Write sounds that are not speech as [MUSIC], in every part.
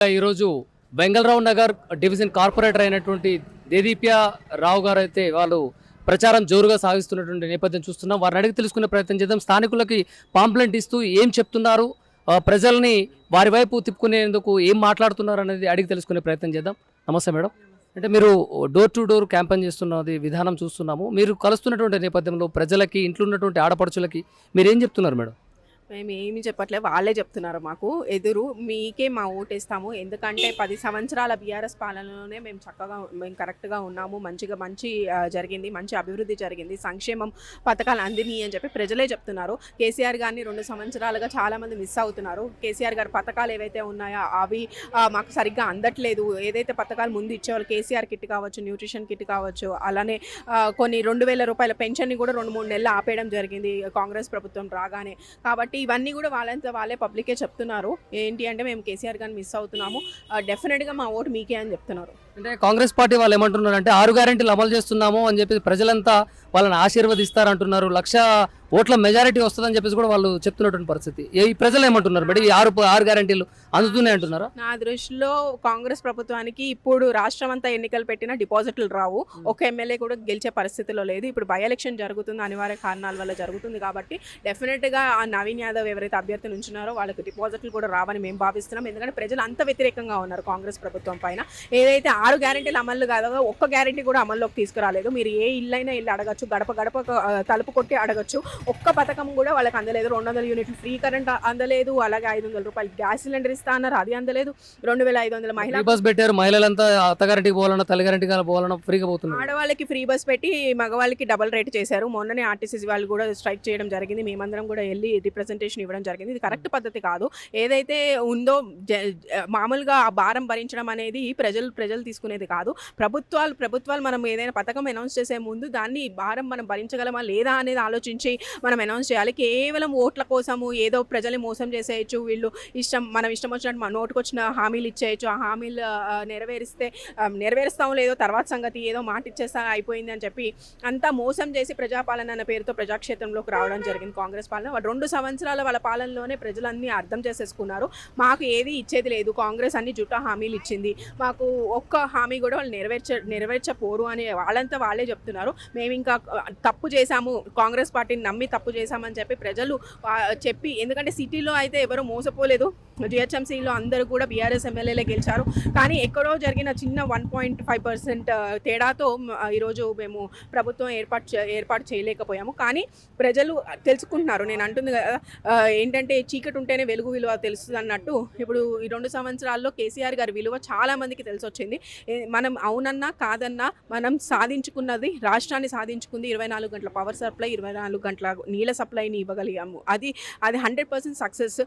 ఈరోజు Vengala Rao Nagar division corporator అయినటువంటి దేదీప్య రావు గారు అయితే వాళ్ళు ప్రచారం జోరుగా సాగిస్తున్నటువంటి నేపథ్యం చూస్తున్నాం. వారిని అడిగి తెలుసుకునే ప్రయత్నం చేద్దాం. స్థానికులకి పాంప్లెంట్ ఇస్తూ ఏం చెప్తున్నారు? ప్రజల్ని వారి వైపు తిప్పుకునేందుకు ఏం మాట్లాడుతున్నారు అనేది అడిగి తెలుసుకునే ప్రయత్నం చేద్దాం. నమస్తే మేడం. అంటే మీరు డోర్ టు డోర్ క్యాంపెయిన్ చేస్తున్నది విధానం చూస్తున్నాము. మీరు కలుస్తున్నటువంటి నేపథ్యంలో ప్రజలకి ఇంట్లో ఉన్నటువంటి ఆడపడుచులకి మీరు ఏం చెప్తున్నారు మేడం? మేము ఏమి చెప్పట్లే వాళ్ళే చెప్తున్నారు మాకు. ఎదురు మీకే మా ఓటేస్తాము. ఎందుకంటే పది సంవత్సరాల బీఆర్ఎస్ పాలనలోనే మేము చక్కగా మేము కరెక్ట్గా ఉన్నాము. మంచిగా మంచి జరిగింది. మంచి అభివృద్ధి జరిగింది. సంక్షేమం పథకాలు అందిని అని చెప్పి ప్రజలే చెప్తున్నారు. కేసీఆర్ గారిని రెండు సంవత్సరాలుగా చాలామంది మిస్ అవుతున్నారు. కేసీఆర్ గారి పథకాలు ఏవైతే ఉన్నాయో అవి మాకు సరిగ్గా అందట్లేదు. ఏదైతే పథకాలు ముందు ఇచ్చేవాళ్ళు కేసీఆర్ కిట్ కావచ్చు న్యూట్రిషన్ కిట్ కావచ్చు అలానే కొన్ని రెండు వేల రూపాయల పెన్షన్ని కూడా రెండు మూడు నెలలు ఆపేయడం జరిగింది. కాంగ్రెస్ ప్రభుత్వం రాగానే. కాబట్టి ఇవన్నీ కూడా వాళ్ళంతా వాళ్ళే పబ్లికే చెప్తున్నారు. ఏంటి అంటే మేము కేసీఆర్ గారిని మిస్ అవుతున్నాము. డెఫినెట్గా మా ఓటు మీకే అని చెప్తున్నారు. అంటే కాంగ్రెస్ పార్టీ వాళ్ళు ఏమంటున్నారు అంటే ఆరు గ్యారెంటీలు అమలు చేస్తున్నాము అని చెప్పి ప్రజలంతా వాళ్ళని ఆశీర్వదిస్తారంటున్నారు. లక్ష ఓట్ల మెజారిటీ వస్తుందని చెప్పేసి కూడా వాళ్ళు చెప్తున్నటువంటి పరిస్థితి. ఈ ప్రజలు ఏమంటున్నారు మేడం? ఈ ఆరు ఆరు గ్యారెంటీలు అందుతున్నాయి అంటున్నారా? నా దృష్టిలో కాంగ్రెస్ ప్రభుత్వానికి ఇప్పుడు రాష్ట్రం అంతా ఎన్నికలు పెట్టినా డిపాజిట్లు రావు. ఒక ఎమ్మెల్యే కూడా గెలిచే పరిస్థితిలో లేదు. ఇప్పుడు బై ఎలక్షన్ జరుగుతుంది అనివార్య కారణాల వల్ల జరుగుతుంది కాబట్టి డెఫినెట్గా ఆ నవీన్ యాదవ్ ఎవరైతే అభ్యర్థి ఉంచున్నారో వాళ్ళకి డిపాజిట్లు కూడా రావని మేము భావిస్తున్నాం. ఎందుకంటే ప్రజలు అంత వ్యతిరేకంగా ఉన్నారు కాంగ్రెస్ ప్రభుత్వం పైన. ఏదైతే ఆరు గ్యారెంటీలు అమలు కాదో ఒక్క గ్యారెంటీ కూడా అమల్లోకి తీసుకురాలేదు. మీరు ఏ ఇల్లైనా ఇల్లు అడగచ్చు గడప గడప తలుపు కొట్టి అడగచ్చు. ఒక్క పథకం కూడా వాళ్ళకి అందలేదు. రెండు వందల యూనిట్లు ఫ్రీ కరెంట్ అందలేదు. అలాగే ఐదు వందల రూపాయలు గ్యాస్ సిలిండర్ ఇస్తా అన్నారు. అది అందలేదు. రెండు వేల ఐదు వందల మహిళా బస్ పెట్టారు. మహిళలంతా అత్తగారింటికి పోవాలన్నా తల్లిగారింటికి పోవాలన్నా ఫ్రీగా పోతున్నారు. ఆడవాళ్ళకి ఫ్రీ బస్ పెట్టి మగవాళ్ళకి డబల్ రేట్ చేశారు. మొన్ననే ఆర్టీసీ వాళ్ళు కూడా స్ట్రైక్ చేయడం జరిగింది. మేమందరం కూడా వెళ్ళి రిప్రజెంటేషన్ ఇవ్వడం జరిగింది. ఇది కరెక్ట్ పద్ధతి కాదు. ఏదైతే ఉందో మామూలుగా ఆ భారం భరించడం అనేది ప్రజలు ప్రజలు తీసుకునేది కాదు. ప్రభుత్వాలు ప్రభుత్వాలు మనం ఏదైనా పథకం అనౌన్స్ చేసే ముందు దాన్ని భారం మనం భరించగలమా లేదా అనేది ఆలోచించి మనం అనౌన్స్ చేయాలి. కేవలం ఓట్ల కోసము ఏదో ప్రజల్ని మోసం చేసేయచ్చు వీళ్ళు ఇష్టం మనం ఇష్టం వచ్చినట్టు మన నోటుకు వచ్చిన హామీలు ఇచ్చేయచ్చు ఆ హామీలు నెరవేరిస్తే నెరవేరుస్తాము నెరవేరుస్తాం లేదో తర్వాత సంగతి ఏదో మాట ఇచ్చేస్తా అయిపోయింది అని చెప్పి అంతా మోసం చేసి ప్రజాపాలన అన్న పేరుతో ప్రజాక్షేత్రంలోకి రావడం జరిగింది కాంగ్రెస్ పాలన. వాళ్ళు రెండు సంవత్సరాల వాళ్ళ పాలనలోనే ప్రజలన్నీ అర్థం చేసేసుకున్నారు. మాకు ఏది ఇచ్చేది లేదు. కాంగ్రెస్ అన్ని జుట్ట హామీలు ఇచ్చింది. మాకు ఒక్క హామీ కూడా వాళ్ళు నెరవేర్చ నెరవేర్చపోరు అని వాళ్ళంతా వాళ్ళే చెప్తున్నారు. మేము ఇంకా తప్పు చేశాము. కాంగ్రెస్ పార్టీని నమ్మి తప్పు చేశామని చెప్పి ప్రజలు చెప్పి ఎందుకంటే సిటీలో అయితే ఎవరు మోసపోలేదు. జిహెచ్ఎంసీలో అందరూ కూడా బీఆర్ఎస్ ఎమ్మెల్యేలే గెలిచారు. కానీ ఎక్కడో జరిగిన చిన్న వన్ పాయింట్ ఫైవ్ పర్సెంట్ తేడాతో ఈరోజు మేము ప్రభుత్వం ఏర్పాటు చే- ఏర్పాటు చేయలేకపోయాము. కానీ ప్రజలు తెలుసుకుంటున్నారు. నేను అంటుంది కదా ఏంటంటే చీకటి ఉంటేనే వెలుగు విలువ తెలుస్తుంది అన్నట్టు. ఇప్పుడు ఈ రెండు సంవత్సరాల్లో కేసీఆర్ గారి విలువ చాలామందికి తెలిసి వచ్చింది మనం అవునన్నా కాదన్నా మనం సాధించుకున్నది రాష్ట్రాన్ని సాధించుకుంది ఇరవై నాలుగు గంటల పవర్ సప్లై ఇరవై నాలుగు గంటల నీళ్ళ సప్లైని ఇవ్వగలిగాము. అది అది హండ్రెడ్ పర్సెంట్ సక్సెస్.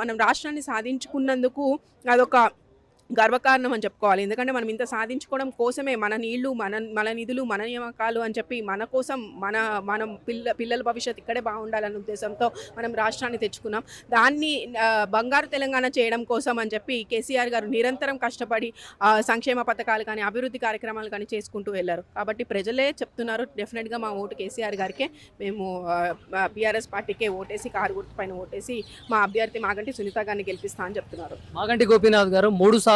మనం రాష్ట్రాన్ని సాధించుకున్నందుకు అదొక గర్వకారణం అని చెప్పుకోవాలి. ఎందుకంటే మనం ఇంత సాధించుకోవడం కోసమే మన నీళ్ళు మన మన నిధులు మన నియామకాలు అని చెప్పి మన కోసం మన మనం పిల్ల పిల్లల భవిష్యత్తు ఇక్కడే బాగుండాలనే ఉద్దేశంతో మనం రాష్ట్రాన్ని తెచ్చుకున్నాం. దాన్ని బంగారు తెలంగాణ చేయడం కోసం అని చెప్పి కేసీఆర్ గారు నిరంతరం కష్టపడి సంక్షేమ పథకాలు కానీ అభివృద్ధి కార్యక్రమాలు కానీ చేసుకుంటూ వెళ్ళారు. కాబట్టి ప్రజలే చెప్తున్నారు డెఫినెట్గా మా ఓటు కేసీఆర్ గారికే. మేము బీఆర్ఎస్ పార్టీకే ఓటేసి కారు గుర్తు పైన ఓటేసి మా అభ్యర్థి మాగంటి సునీత గారిని గెలిపిస్తా అని చెప్తున్నారు. మాగంటి గోపీనాథ్ గారు మూడు సార్లు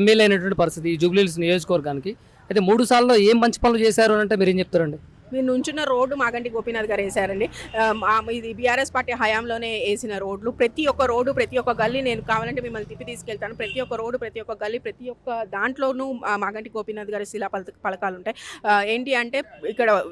ఎమ్మెల్యే అయినటువంటి పరిస్థితి ఈ జూబ్లీహిల్స్ నియోజకవర్గానికి. అయితే మూడు సార్లు ఏం మంచి పనులు చేశారు అంటే మీరు ఏం చెప్తారండి? మీరు నుంచున్న రోడ్డు మాగంటి గోపీనాథ్ గారు వేశారండి. మా- ఇది బీఆర్ఎస్ పార్టీ హయాంలోనే వేసిన రోడ్లు. ప్రతి ఒక్క రోడ్డు ప్రతి ఒక్క గల్లీ నేను కావాలంటే మిమ్మల్ని తిప్పి తీసుకెళ్తాను. ప్రతి ఒక్క రోడ్డు ప్రతి ఒక్క గల్లీ ప్రతి ఒక్క దాంట్లోనూ మాగంటి గోపీనాథ్ గారి శిలా పల పలకాలు ఉంటాయి. ఏంటి అంటే ఇక్కడ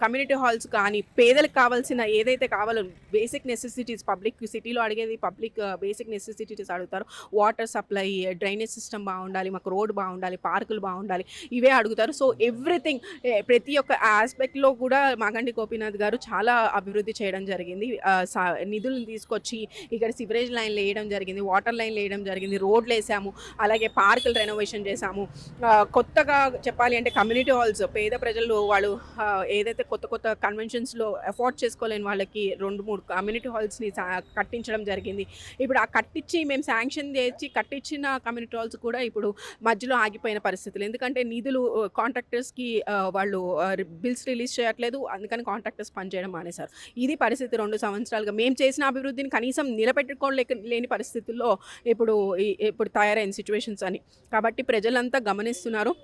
కమ్యూనిటీ హాల్స్ కానీ పేదలకు కావాల్సిన ఏదైతే కావాలో బేసిక్ నెసెసిటీస్ పబ్లిక్ సిటీలో అడిగేది పబ్లిక్ బేసిక్ నెసెసిటీస్ అడుగుతారు. వాటర్ సప్లై డ్రైనేజ్ సిస్టమ్ బాగుండాలి మాకు రోడ్ బాగుండాలి పార్కులు బాగుండాలి ఇవే అడుగుతారు. సో ఎవ్రీథింగ్ ప్రతి ఒక్క ఆస్పెక్ట్లో కూడా మాగండి గోపీనాథ్ గారు చాలా అభివృద్ధి చేయడం జరిగింది. నిధులు సా- నిధులను తీసుకొచ్చి ఇక్కడ సివరేజ్ లైన్లు వేయడం జరిగింది వాటర్ లైన్లు వేయడం జరిగింది రోడ్లు వేసాము అలాగే పార్కులు రెనోవేషన్ చేశాము కొత్తగా చెప్పాలి అంటే కమ్యూనిటీ హాల్స్ పేద ప్రజలు వాళ్ళు ఏదైతే కొత్త కొత్త కన్వెన్షన్స్లో అఫోర్డ్ చేసుకోలేని వాళ్ళకి రెండు మూడు కమ్యూనిటీ హాల్స్ని కట్టించడం జరిగింది. ఇప్పుడు ఆ కట్టించి మేము శాంక్షన్ చేసి కట్టించిన కమ్యూనిటీ హాల్స్ కూడా ఇప్పుడు మధ్యలో ఆగిపోయిన పరిస్థితులు. ఎందుకంటే నిధులు కాంట్రాక్టర్స్కి వాళ్ళు బిల్స్ రిలీజ్ రిలీజ్ చేయట్లేదు. అందుకని కాంట్రాక్టర్స్ పనిచేయడం మానేశారు. ఇది పరిస్థితి రెండు సంవత్సరాలుగా. మేము చేసిన అభివృద్ధిని కనీసం నిలబెట్టుకోలేక లేని పరిస్థితుల్లో ఇప్పుడు ఇప్పుడు తయారైన సిచ్యువేషన్స్ అని. కాబట్టి ప్రజలంతా గమనిస్తున్నారు.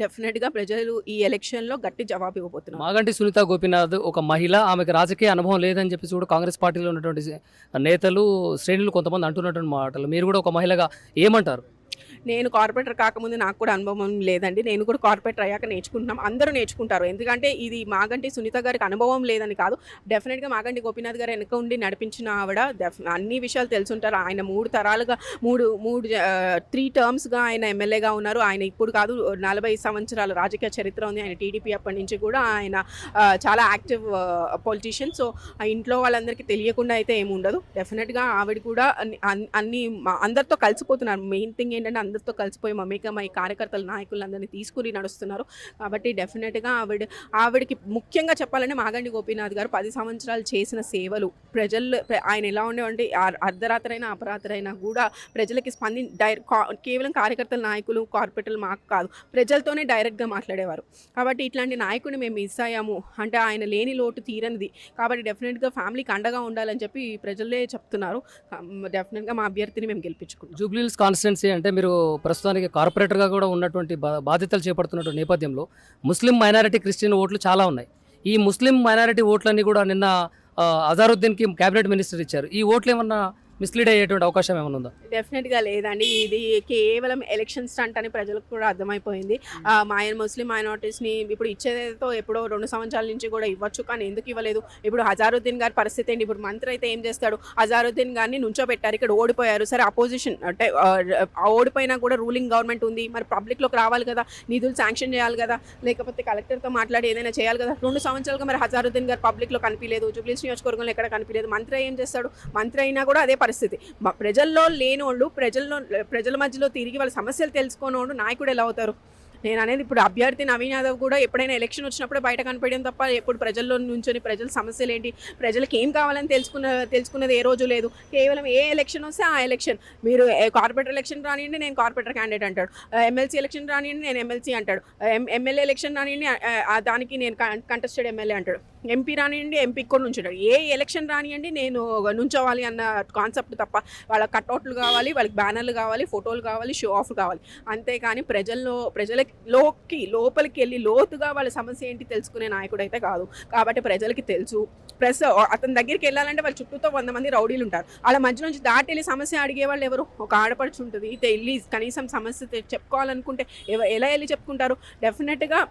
డెఫినెట్గా ప్రజలు ఈ ఎలక్షన్లో గట్టి జవాబు ఇవ్వబోతున్నారు. మాగంటి సునీత గోపీనాథ్ ఒక మహిళ. ఆమెకు రాజకీయ అనుభవం లేదని చెప్పేసి కూడా కాంగ్రెస్ పార్టీలో ఉన్నటువంటి నేతలు శ్రేణులు కొంతమంది అంటున్నటువంటి మాటలు. మీరు కూడా ఒక మహిళగా ఏమంటారు? నేను కార్పొరేటర్ కాకముందు నాకు కూడా అనుభవం లేదండి. నేను కూడా కార్పొరేటర్ అయ్యాక నేర్చుకుంటున్నాం. అందరూ నేర్చుకుంటారు. ఎందుకంటే ఇది మాగంటి సునీత గారికి అనుభవం లేదని కాదు. డెఫినెట్గా మాగంటి గోపీనాథ్ గారు వెనక ఉండి నడిపించిన ఆవిడ డెఫ్ అన్ని విషయాలు తెలుసుంటారు. ఆయన మూడు తరాలుగా మూడు మూడు త్రీ టర్మ్స్గా ఆయన ఎమ్మెల్యేగా ఉన్నారు. ఆయన ఇప్పుడు కాదు నలభై సంవత్సరాల రాజకీయ చరిత్ర ఉంది. ఆయన టీడీపీ అప్పటి నుంచి కూడా ఆయన చాలా యాక్టివ్ పొలిటీషియన్ సో ఆ ఇంట్లో వాళ్ళందరికీ తెలియకుండా అయితే ఏమి ఉండదు. డెఫినెట్గా ఆవిడ కూడా అన్ని- అన్ని మా- అందరితో కలిసిపోతున్నారు. మెయిన్ థింగ్ ఏంటంటే అందరితో కలిసిపోయి మమేకమై కార్యకర్తల నాయకులందరినీ తీసుకుని నడుస్తున్నారు. కాబట్టి డెఫినెట్గా ఆవిడ ఆవిడకి ముఖ్యంగా చెప్పాలంటే మాగండి గోపీనాథ్ గారు పది సంవత్సరాలు చేసిన సేవలు ప్రజలు ఆయన ఎలా ఉండేవంటే అర్ధరాత్రైనా అపరాత్రైనా కూడా ప్రజలకి స్పంది డై కేవలం కార్యకర్తల నాయకులు కార్పొరేటర్లు మాకు కాదు ప్రజలతోనే డైరెక్ట్గా మాట్లాడేవారు. కాబట్టి ఇట్లాంటి నాయకుడిని మేము మిస్ అయ్యాము. అంటే ఆయన లేని లోటు తీరనిది. కాబట్టి డెఫినెట్గా ఫ్యామిలీకి అండగా ఉండాలని చెప్పి ప్రజలే చెప్తున్నారు. డెఫినెట్గా మా అభ్యర్థిని మేము గెలిపించుకుంటాం జూబ్లీస్ కాన్స్టిట్యున్సీ అంటే మీరు ప్రస్తుతానికి కార్పొరేటర్గా కూడా ఉన్నటువంటి బాధ్యతలు చేపడుతున్నటువంటి నేపథ్యంలో ముస్లిం మైనారిటీ క్రిస్టియన్ ఓట్లు చాలా ఉన్నాయి. ఈ ముస్లిం మైనారిటీ ఓట్లన్నీ కూడా నిన్న అజారుద్దీన్కి క్యాబినెట్ మినిస్టర్ ఇచ్చారు. ఈ ఓట్లు ఏమన్నా మిస్లీడ్ అయ్యేటువంటి అవకాశం ఏమైనా ఉందా? డెఫినెట్గా లేదండి. ఇది కేవలం ఎలక్షన్ స్టంట్ అని ప్రజలకు కూడా అర్థమైపోయింది. ఆ, మాయన్ ముస్లిం మైనారిటీస్ని ఇప్పుడు ఇచ్చేదేతో ఎప్పుడో రెండు సంవత్సరాల నుంచి కూడా ఇవ్వచ్చు కానీ ఎందుకు ఇవ్వలేదు? ఇప్పుడు హజారుద్దీన్ గారి పరిస్థితి ఏంటి? ఇప్పుడు మంత్రి అయితే ఏం చేస్తాడు? హజారుద్దీన్ గారిని నుంచోబెట్టారు. ఇక్కడ ఓడిపోయారు. సరే అపోజిషన్ అంటే ఓడిపోయినా కూడా రూలింగ్ గవర్నమెంట్ ఉంది. మరి పబ్లిక్లోకి రావాలి కదా? నిధులు శాంక్షన్ చేయాలి కదా? లేకపోతే కలెక్టర్తో మాట్లాడి ఏదైనా చేయాలి కదా? రెండు సంవత్సరాలుగా మరి హజారుద్దీన్ గారు పబ్లిక్లో కనిపించలేదు. జూబ్లీస్ నియోజకవర్గంలో ఎక్కడ కనిపించలేదు. మంత్రి ఏం చేస్తాడు? మంత్రి అయినా కూడా అదే పరిస్థితి. మ- ప్రజల్లో లేనోళ్ళు ప్రజల్లో ప్రజల మధ్యలో తిరిగి వాళ్ళ సమస్యలు తెలుసుకోనోడు నాయకుడు ఎలా అవుతారు? నేను అనేది ఇప్పుడు అభ్యర్థి నవీన్ యాదవ్ కూడా ఎప్పుడైనా ఎలక్షన్ వచ్చినప్పుడు బయట కనపడడం తప్ప ఎప్పుడు ప్రజల్లో నుంచొని ప్రజల సమస్యలు ఏంటి? ప్రజలకు ఏం కావాలని తెలుసుకున్న తెలుసుకున్నది ఏ రోజు లేదు. కేవలం ఏ ఎలక్షన్ వస్తే ఆ ఎలక్షన్. మీరు కార్పొరేటర్ ఎలక్షన్ రానివ్వండి నేను కార్పొరేటర్ క్యాండిడేట్ అంటాడు. ఎమ్మెల్సీ ఎలక్షన్ రానివ్వండి నేను ఎమ్మెల్సీ అంటాడు. ఎమ్మెల్యే ఎలక్షన్ రానివ్వండి దానికి నేను కంటెస్టెడ్ ఎమ్మెల్యే అంటాడు. ఎంపీ రానియండి ఎంపీ కూడా నుంచుంటాడు ఏ ఎలక్షన్ రానియండి నేను నుంచోవాలి అన్న కాన్సెప్ట్ తప్ప వాళ్ళ కట్అవుట్లు కావాలి వాళ్ళకి బ్యానర్లు కావాలి ఫోటోలు కావాలి షో ఆఫ్ కావాలి. అంతేకాని ప్రజల్లో ప్రజలలోకి లోపలికి వెళ్ళి లోతుగా వాళ్ళ సమస్య ఏంటి తెలుసుకునే నాయకుడు అయితే కాదు. కాబట్టి ప్రజలకి తెలుసు. ప్లస్ అతని దగ్గరికి వెళ్ళాలంటే వాళ్ళ చుట్టూతో వంద మంది రౌడీలు ఉంటారు. వాళ్ళ మధ్య నుంచి దాటి వెళ్ళి సమస్య అడిగే వాళ్ళు ఎవరు? ఒక ఆడపడుచు ఉంటుంది. వెళ్ళి కనీసం సమస్య చెప్పుకోవాలనుకుంటే ఎవ- ఎలా వెళ్ళి చెప్పుకుంటారు? డెఫినెట్గా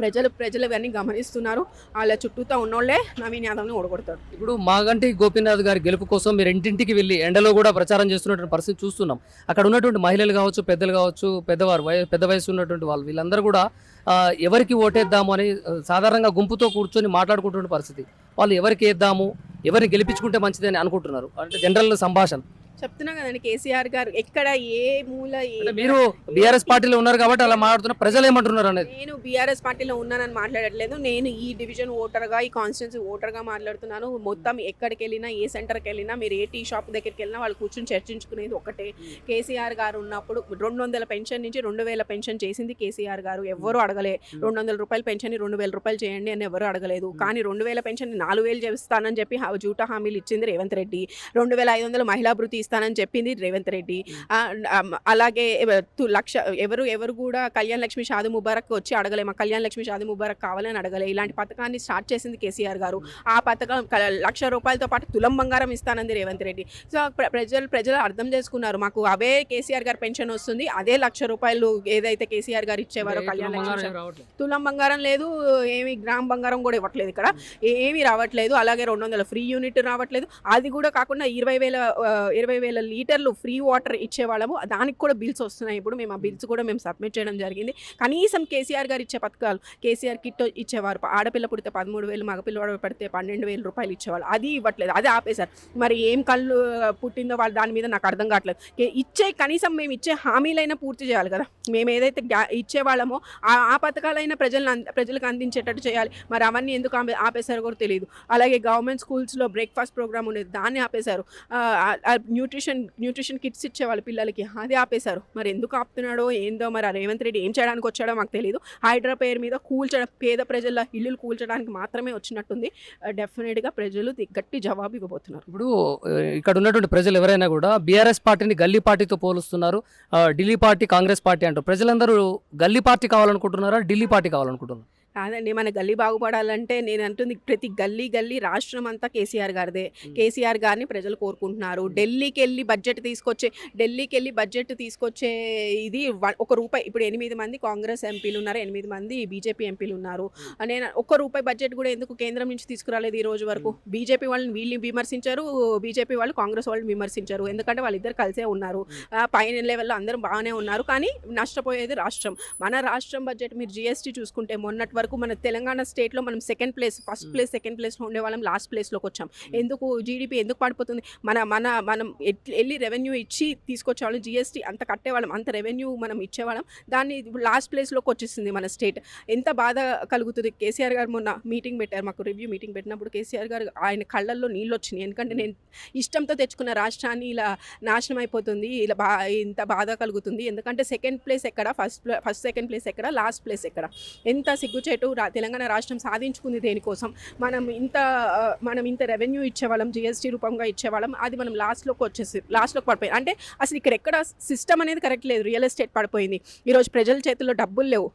ప్రజలు ప్రజలు ఇవన్నీ గమనిస్తున్నారు. వాళ్ళ చుట్టూతో ఉన్నోళ్ళే నవీన్ యాదవ్ని ఓడగొడతారు. ఇప్పుడు మాగంటి గోపీనాథ్ గారి గెలుపు కోసం మీరు ఇంటింటికి వెళ్ళి ఎండలో కూడా ప్రచారం చేస్తున్నటువంటి పరిస్థితి చూస్తున్నాం. అక్కడ ఉన్నటువంటి మహిళలు కావచ్చు పెద్దలు కావచ్చు పెద్దవారు పెద్ద వయసు ఉన్నటువంటి వాళ్ళు వీళ్ళందరూ కూడా ఎవరికి ఓటేద్దాము అని సాధారణంగా గుంపుతో కూర్చొని మాట్లాడుకుంటున్న పరిస్థితి. వాళ్ళు ఎవరికి వేద్దాము ఎవరిని గెలిపించుకుంటే మంచిది అని అనుకుంటున్నారు. అంటే జనరల్ సంభాషణ. చెప్తున్నా కదండి కేసీఆర్ గారు ఎక్కడ ఏ మూల ఏ మీరు బీఆర్ఎస్ పార్టీలో ఉన్నారు కాబట్టి అలా మాట్లాడుతున్న ప్రజలు ఏమంటున్నారు అనేది? నేను బీఆర్ఎస్ పార్టీలో ఉన్నానని మాట్లాడట్లేదు. నేను ఈ డివిజన్ ఓటర్గా ఈ కాన్స్టిట్యున్సీ ఓటర్గా మాట్లాడుతున్నాను. మొత్తం ఎక్కడికి వెళ్ళినా ఏ సెంటర్కి వెళ్ళినా మీరు ఏ టీ షాప్ దగ్గరికి వెళ్ళినా వాళ్ళు కూర్చొని చర్చించుకునేది ఒకటే. కేసీఆర్ గారు ఉన్నప్పుడు రెండు వందల పెన్షన్ నుంచి రెండు వేల పెన్షన్ చేసింది కేసీఆర్ గారు. ఎవ్వరూ అడగలే. రెండు వందల రూపాయల పెన్షన్ రెండు వేల రూపాయలు చేయండి అని ఎవరు అడగలేదు. కానీ రెండు వేల పెన్షన్ నాలుగు వేలు చేస్తానని చెప్పి జూటా హామీలు ఇచ్చింది రేవంత్ రెడ్డి. రెండు వేల ఐదు వందలు మహిళా భృతి ఇస్తానని చెప్పింది రేవంత్ రెడ్డి. అలాగే లక్ష ఎవరు ఎవరు కూడా కళ్యాణ్ లక్ష్మి షాది ముబారక్ వచ్చి అడగలే మా కళ్యాణ్ లక్ష్మి షాది ముబారక్ కావాలని అడగలే. ఇలాంటి పథకాన్ని స్టార్ట్ చేసింది కేసీఆర్ గారు. ఆ పథకం లక్ష రూపాయలతో పాటు తులం బంగారం ఇస్తానంది రేవంత్ రెడ్డి. సో ప్ర- ప్రజలు ప్రజలు అర్థం చేసుకున్నారు. మాకు అవే కేసీఆర్ గారు పెన్షన్ వస్తుంది. అదే లక్ష రూపాయలు ఏదైతే కేసీఆర్ గారు ఇచ్చేవారో కళ్యాణ్ లక్ష్మి తులం బంగారం లేదు ఏమి గ్రామ్ బంగారం కూడా ఇవ్వట్లేదు ఇక్కడ. ఏమీ రావట్లేదు. అలాగే రెండు వందల ఫ్రీ యూనిట్ రావట్లేదు. అది కూడా కాకుండా ఇరవై వేల ఆ, ఇరవై వేల లీటర్లు ఫ్రీ వాటర్ ఇచ్చేవాళ్ళము. దానికి కూడా బిల్స్ వస్తున్నాయి. ఇప్పుడు మేము ఆ బిల్స్ కూడా మేము సబ్మిట్ చేయడం జరిగింది. కనీసం కేసీఆర్ గారు ఇచ్చే పథకాలు కేసీఆర్ కిట్ ఇచ్చేవారు. ఆడపిల్ల పుడితే పదమూడు వేలు మగపిల్లవాడు పడితే పన్నెండు వేల రూపాయలు ఇచ్చేవాళ్ళు. అది ఇవ్వట్లేదు. అది ఆపేశారు. మరి ఏం కళ్ళు పుట్టిందో వాళ్ళు దాని మీద నాకు అర్థం కావట్లేదు. ఇచ్చే కనీసం మేము ఇచ్చే హామీలైనా పూర్తి చేయాలి కదా. మేము ఏదైతే గ్యా- ఇచ్చేవాళ్ళమో ఆ పథకాలైనా ప్రజలను ప్రజలకు అందించేటట్టు చేయాలి. మరి అవన్నీ ఎందుకు ఆపే- ఆపేశారో కూడా తెలియదు అలాగే గవర్నమెంట్ స్కూల్స్లో బ్రేక్ఫాస్ట్ ప్రోగ్రామ్ ఉండేది. దాన్ని ఆపేశారు. న్యూ న్యూట్రిషన్ న్యూట్రిషన్ కిట్స్ ఇచ్చేవాళ్ళు పిల్లలకి అది ఆపేశారు. మరి ఎందుకు ఆపుతున్నాడో ఏందో మరి రేవంత్ రెడ్డి ఏం చేయడానికి వచ్చాడో మాకు తెలియదు హైడ్రా పేరు మీద కూల్చడం పేద ప్రజల ఇల్లులు కూల్చడానికి మాత్రమే వచ్చినట్టుంది. డెఫినెట్గా ప్రజలు గట్టి జవాబు ఇవ్వబోతున్నారు. ఇప్పుడు ఇక్కడ ఉన్నటువంటి ప్రజలు ఎవరైనా కూడా బీఆర్ఎస్ పార్టీని గల్లీ పార్టీతో పోలుస్తున్నారు. ఢిల్లీ పార్టీ కాంగ్రెస్ పార్టీ అంటారు. ప్రజలందరూ గల్లీ పార్టీ కావాలనుకుంటున్నారా? ఢిల్లీ పార్టీ కావాలనుకుంటున్నారు. కాదండి. మన గల్లీ బాగుపడాలంటే నేను అంటుంది ప్రతి గల్లీ గల్లీ రాష్ట్రం అంతా కేసీఆర్ గారిదే. కేసీఆర్ గారిని ప్రజలు కోరుకుంటున్నారు. ఢిల్లీకి వెళ్ళి బడ్జెట్ తీసుకొచ్చే ఢిల్లీకి వెళ్ళి బడ్జెట్ తీసుకొచ్చే ఇది ఒక రూపాయి ఇప్పుడు ఎనిమిది మంది కాంగ్రెస్ ఎంపీలు ఉన్నారు ఎనిమిది మంది బీజేపీ ఎంపీలు ఉన్నారు. నేను ఒక్క రూపాయి బడ్జెట్ కూడా ఎందుకు కేంద్రం నుంచి తీసుకురాలేదు ఈ రోజు వరకు? బీజేపీ వాళ్ళని వీళ్ళని విమర్శించారు బీజేపీ వాళ్ళు కాంగ్రెస్ వాళ్ళని విమర్శించారు. ఎందుకంటే వాళ్ళిద్దరు కలిసే ఉన్నారు. పైన లెవెల్లో అందరం బాగానే ఉన్నారు. కానీ నష్టపోయేది రాష్ట్రం. మన రాష్ట్రం బడ్జెట్ మీరు జిఎస్టీ చూసుకుంటే మొన్నటి వరకు మన తెలంగాణ స్టేట్లో మనం second place first place second ప్లేస్లో ఉండే వాళ్ళం లాస్ట్ ప్లేస్లోకి వచ్చాం. ఎందుకు జీడిపి ఎందుకు పడిపోతుంది? మన మన మనం వెళ్ళి రెవెన్యూ ఇచ్చి తీసుకొచ్చేవాళ్ళం జిఎస్టీ అంత కట్టేవాళ్ళం అంత రెవెన్యూ మనం ఇచ్చేవాళ్ళం. దాన్ని లాస్ట్ ప్లేస్లోకి వచ్చేసింది మన స్టేట్ ఎంత బాధ కలుగుతుంది? కేసీఆర్ గారు మొన్న మీటింగ్ పెట్టారు మాకు రివ్యూ మీటింగ్ పెట్టినప్పుడు కేసీఆర్ గారు ఆయన కళ్ళల్లో నీళ్ళు వచ్చినాయి. ఎందుకంటే నేను ఇష్టంతో తెచ్చుకున్న రాష్ట్రాన్ని ఇలా నాశనం అయిపోతుంది ఇలా బా ఇంత బాధ కలుగుతుంది. ఎందుకంటే సెకండ్ ప్లేస్ ఎక్కడ? ఫస్ట్ ఫస్ట్ సెకండ్ ప్లేస్ ఎక్కడ? లాస్ట్ ప్లేస్ ఎక్కడ? ఎంత సిగ్గుచేటు రా తెలంగాణ రాష్ట్రం సాధించుకుంది దేనికోసం? మనం ఇంత మనం ఇంత రెవెన్యూ ఇచ్చేవాళ్ళం జిఎస్టీ రూపంగా ఇచ్చేవాళ్ళం అది మనం లాస్ట్లోకి వచ్చేసి లాస్ట్లోకి పడిపోయింది. అంటే అసలు ఇక్కడ ఎక్కడ సిస్టమ్ అనేది కరెక్ట్ లేదు రియల్ ఎస్టేట్ పడిపోయింది. ఈరోజు ప్రజల చేతుల్లో డబ్బులు లేవు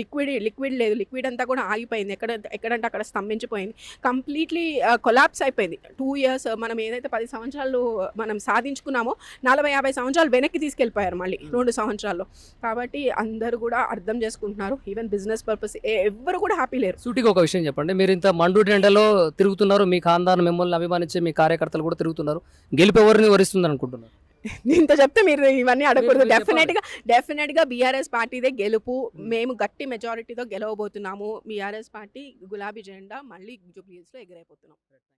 లిక్విడ్ లిక్విడ్ లేదు లిక్విడ్ అంతా కూడా ఆగిపోయింది. ఎక్కడ ఎక్కడంటే అక్కడ స్తంభించిపోయింది. కంప్లీట్లీ కొలాప్స్ అయిపోయింది. టూ ఇయర్స్ మనం ఏదైతే పది సంవత్సరాలు మనం సాధించుకున్నామో నలభై యాభై సంవత్సరాలు వెనక్కి తీసుకెళ్ళిపోయారు మళ్ళీ రెండు సంవత్సరాల్లో. కాబట్టి అందరూ కూడా అర్థం చేసుకుంటున్నారు. ఈవెన్ బిజినెస్ పర్పస్ ఎవ్వరు కూడా హ్యాపీ లేరు. సూటిగా ఒక విషయం చెప్పండి. మీరు ఇంత మండు ఎండలో తిరుగుతున్నారు మీ ఖాందాన్ మిమ్మల్ని అభిమానించే మీ కార్యకర్తలు కూడా తిరుగుతున్నారు. గెలుపు ఎవరిని వరిస్తుంది అనుకుంటున్నారు? [LAUGHS] ఇంత చెప్తే మీరు ఇవన్నీ అడగకూడదు. డెఫినెట్గా డెఫినెట్గా బీఆర్ఎస్ పార్టీదే గెలుపు. మేము గట్టి మెజారిటీతో గెలవబోతున్నాము. బీఆర్ఎస్ పార్టీ గులాబీ జెండా మళ్ళీ జూబ్లీహిల్స్లో ఎగిరైపోతున్నాం.